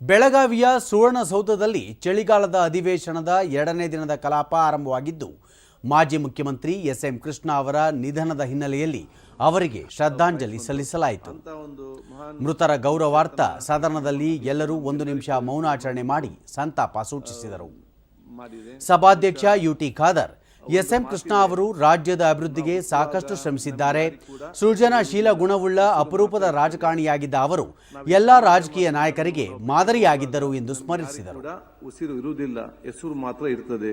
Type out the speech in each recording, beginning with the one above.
ಬೆಳಗಾವಿಯ ಸುವರ್ಣಸೌಧದಲ್ಲಿ ಚಳಿಗಾಲದ ಅಧಿವೇಶನದ ಎರಡನೇ ದಿನದ ಕಲಾಪ ಆರಂಭವಾಗಿದ್ದು, ಮಾಜಿ ಮುಖ್ಯಮಂತ್ರಿ ಎಸ್ ಎಂ ಕೃಷ್ಣ ಅವರ ನಿಧನದ ಹಿನ್ನೆಲೆಯಲ್ಲಿ ಅವರಿಗೆ ಶ್ರದ್ಧಾಂಜಲಿ ಸಲ್ಲಿಸಲಾಯಿತು. ಮೃತರ ಗೌರವಾರ್ಥ ಸದನದಲ್ಲಿ ಎಲ್ಲರೂ ಒಂದು ನಿಮಿಷ ಮೌನಾಚರಣೆ ಮಾಡಿ ಸಂತಾಪ ಸೂಚಿಸಿದರು. ಸಭಾಧ್ಯಕ್ಷ ಯುಟಿ ಖಾದರ್ ಎಸ್ಎಂ ಕೃಷ್ಣ ಅವರು ರಾಜ್ಯದ ಅಭಿವೃದ್ಧಿಗೆ ಸಾಕಷ್ಟು ಶ್ರಮಿಸಿದ್ದಾರೆ. ಸೃಜನಶೀಲ ಗುಣವುಳ್ಳ ಅಪರೂಪದ ರಾಜಕಾರಣಿಯಾಗಿದ್ದ ಅವರು ಎಲ್ಲ ರಾಜಕೀಯ ನಾಯಕರಿಗೆ ಮಾದರಿಯಾಗಿದ್ದರು ಎಂದು ಸ್ಮರಿಸಿದರು. ಉಸಿರು ಇರುವುದಿಲ್ಲ, ಹೆಸರು ಮಾತ್ರ ಇರ್ತದೆ.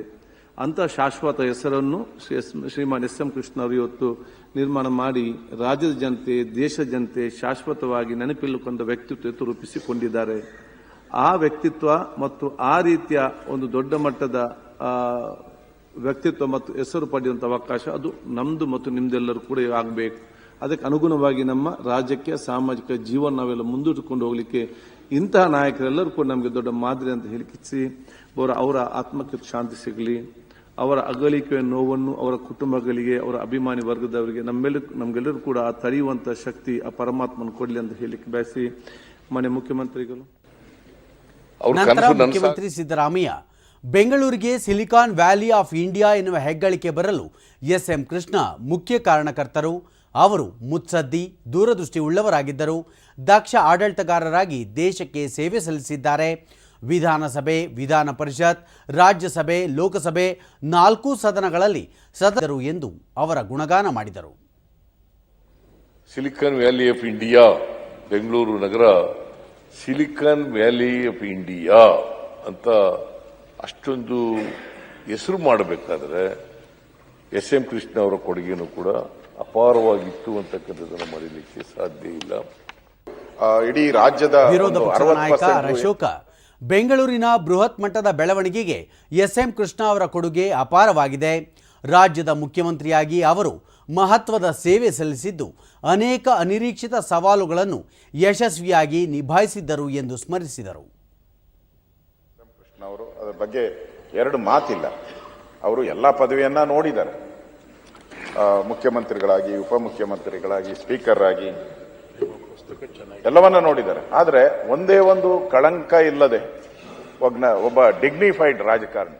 ಅಂತ ಶಾಶ್ವತ ಹೆಸರನ್ನು ಶ್ರೀಮಾನ್ ಎಸ್ ಎಂ ಕೃಷ್ಣ ಅವರು ಇವತ್ತು ನಿರ್ಮಾಣ ಮಾಡಿ ರಾಜ್ಯದ ಜನತೆ, ದೇಶದ ಜನತೆ ಶಾಶ್ವತವಾಗಿ ನೆನಪಿಲ್ಲುಕೊಂಡ ವ್ಯಕ್ತಿತ್ವ ರೂಪಿಸಿಕೊಂಡಿದ್ದಾರೆ. ಆ ವ್ಯಕ್ತಿತ್ವ ಮತ್ತು ಆ ರೀತಿಯ ಒಂದು ದೊಡ್ಡ ಮಟ್ಟದ ವ್ಯಕ್ತಿತ್ವ ಮತ್ತು ಹೆಸರು ಪಡೆಯುವಂಥ ಅವಕಾಶ ಅದು ನಮ್ಮದು ಮತ್ತು ನಿಮ್ದೆಲ್ಲರೂ ಕೂಡ ಆಗಬೇಕು. ಅದಕ್ಕೆ ಅನುಗುಣವಾಗಿ ನಮ್ಮ ರಾಜ್ಯಕ್ಕೆ ಸಾಮಾಜಿಕ ಜೀವನ ನಾವೆಲ್ಲ ಮುಂದೂಡಿಕೊಂಡು ಹೋಗಲಿಕ್ಕೆ ಇಂತಹ ನಾಯಕರೆಲ್ಲರೂ ಕೂಡ ನಮಗೆ ದೊಡ್ಡ ಮಾದರಿ ಅಂತ ಹೇಳಿಕಿಸಿ ಅವರ ಅವರ ಆತ್ಮಕ್ಕೆ ಶಾಂತಿ ಸಿಗಲಿ ಅವರ ಅಗಲಿಕೆಯ ನೋವನ್ನು ಅವರ ಕುಟುಂಬಗಳಿಗೆ ಅವರ ಅಭಿಮಾನಿ ವರ್ಗದವರಿಗೆ ನಮ್ಮೆಲ್ಲ ನಮಗೆಲ್ಲರೂ ಕೂಡ ಆ ತಡೆಯುವಂಥ ಶಕ್ತಿ ಆ ಪರಮಾತ್ಮನ ಕೊಡಲಿ ಅಂತ ಹೇಳಿಕ್ಕೆ ಬಯಸಿ ಮನೆ ಮುಖ್ಯಮಂತ್ರಿಗಳು. ಮುಖ್ಯಮಂತ್ರಿ ಸಿದ್ದರಾಮಯ್ಯ ಬೆಂಗಳೂರಿಗೆ ಸಿಲಿಕಾನ್ ವ್ಯಾಲಿ ಆಫ್ ಇಂಡಿಯಾ ಎನ್ನುವ ಹೆಗ್ಗಳಿಕೆ ಬರಲು ಎಸ್ ಎಂ ಕೃಷ್ಣ ಮುಖ್ಯ ಕಾರಣಕರ್ತರು. ಅವರು ಮುತ್ಸದ್ದಿ ದೂರದೃಷ್ಟಿ ಉಳ್ಳವರಾಗಿದ್ದರು ದಕ್ಷ ಆಡಳಿತಗಾರರಾಗಿ ದೇಶಕ್ಕೆ ಸೇವೆ ಸಲ್ಲಿಸಿದ್ದಾರೆ. ವಿಧಾನಸಭೆ, ವಿಧಾನ ಪರಿಷತ್, ರಾಜ್ಯಸಭೆ, ಲೋಕಸಭೆ ನಾಲ್ಕು ಸದನಗಳಲ್ಲಿ ಸದಸ್ಯರು ಎಂದು ಅವರ ಗುಣಗಾನ ಮಾಡಿದರು. Silicon valley of India, Bengaluru Nagar silicon valley of India ಅಂತ ಅಷ್ಟೊಂದು ಹೆಸರು ಮಾಡಬೇಕಾದ್ರೆ ಎಸ್ ಎಂ ಕೃಷ್ಣ ಅವರ ಕೊಡುಗೆನೂ ಕೂಡ ಅಪಾರವಾಗಿತ್ತು ಅಂತಕ್ಕಂಥದ್ದನ್ನು ಮರೀಲಿಕ್ಕೆ ಸಾಧ್ಯ ಇಲ್ಲ. ಇಡೀ ರಾಜ್ಯದ ವಿರೋಧ ಪಕ್ಷದ 60% ನಾಯಕ ಅಶೋಕ ಬೆಂಗಳೂರಿನ ಬೃಹತ್ ಮಟ್ಟದ ಬೆಳವಣಿಗೆಗೆ ಎಸ್ ಎಂ ಕೃಷ್ಣ ಅವರ ಕೊಡುಗೆ ಅಪಾರವಾಗಿದೆ. ರಾಜ್ಯದ ಮುಖ್ಯಮಂತ್ರಿಯಾಗಿ ಅವರು ಮಹತ್ವದ ಸೇವೆ ಸಲ್ಲಿಸಿದ್ದು ಅನೇಕ ಅನಿರೀಕ್ಷಿತ ಸವಾಲುಗಳನ್ನು ಯಶಸ್ವಿಯಾಗಿ ನಿಭಾಯಿಸಿದ್ದರು ಎಂದು ಸ್ಮರಿಸಿದರು. ಅವರು ಅದರ ಬಗ್ಗೆ ಎರಡು ಮಾತಿಲ್ಲ. ಅವರು ಎಲ್ಲ ಪದವಿಯನ್ನ ನೋಡಿದ್ದಾರೆ. ಮುಖ್ಯಮಂತ್ರಿಗಳಾಗಿ ಉಪಮುಖ್ಯಮಂತ್ರಿಗಳಾಗಿ ಸ್ಪೀಕರ್ ಆಗಿ ಎಲ್ಲವನ್ನ ನೋಡಿದ್ದಾರೆ. ಆದರೆ ಒಂದೇ ಒಂದು ಕಳಂಕ ಇಲ್ಲದೆ ಒಗ್ನ ಒಬ್ಬ ಡಿಗ್ನಿಫೈಡ್ ರಾಜಕಾರಣಿ.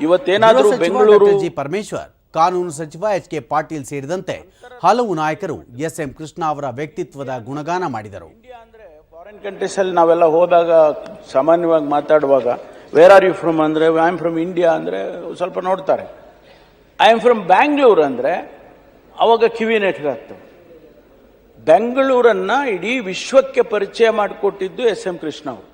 ಇವತ್ತೇನಾದರೂ ಬೆಂಗಳೂರು ಜಿ ಪರಮೇಶ್ವರ್ ಕಾನೂನು ಸಚಿವ ಎಚ್ ಕೆ ಪಾಟೀಲ್ ಸೇರಿದಂತೆ ಹಲವು ನಾಯಕರು ಎಸ್ ಎಂ ಕೃಷ್ಣ ಅವರ ವ್ಯಕ್ತಿತ್ವದ ಗುಣಗಾನ ಮಾಡಿದರು. ಫಾರಿನ್ ಕಂಟ್ರೀಸ್ ಅಲ್ಲಿ ನಾವೆಲ್ಲ ಹೋದಾಗ ಸಾಮಾನ್ಯವಾಗಿ ಮಾತಾಡುವಾಗ ವೇರ್ ಆರ್ ಯು ಫ್ರಮ್ ಅಂದ್ರೆ ಐ ಆಮ್ ಫ್ರಮ್ ಇಂಡಿಯಾ ಅಂದ್ರೆ, ಸ್ವಲ್ಪ ನೋಡ್ತಾರೆ. ಐ ಆಮ್ ಫ್ರಮ್ ಬ್ಯಾಂಗ್ಳೂರ್ ಅಂದ್ರೆ, ಅವಾಗ ಕಿವಿ ನೆಟ್ಗಾಗ್ತವೆ ಬೆಂಗಳೂರನ್ನ ಇಡೀ ವಿಶ್ವಕ್ಕೆ ಪರಿಚಯ ಮಾಡಿಕೊಟ್ಟಿದ್ದು ಎಸ್ ಎಂ ಕೃಷ್ಣ ಅವರು.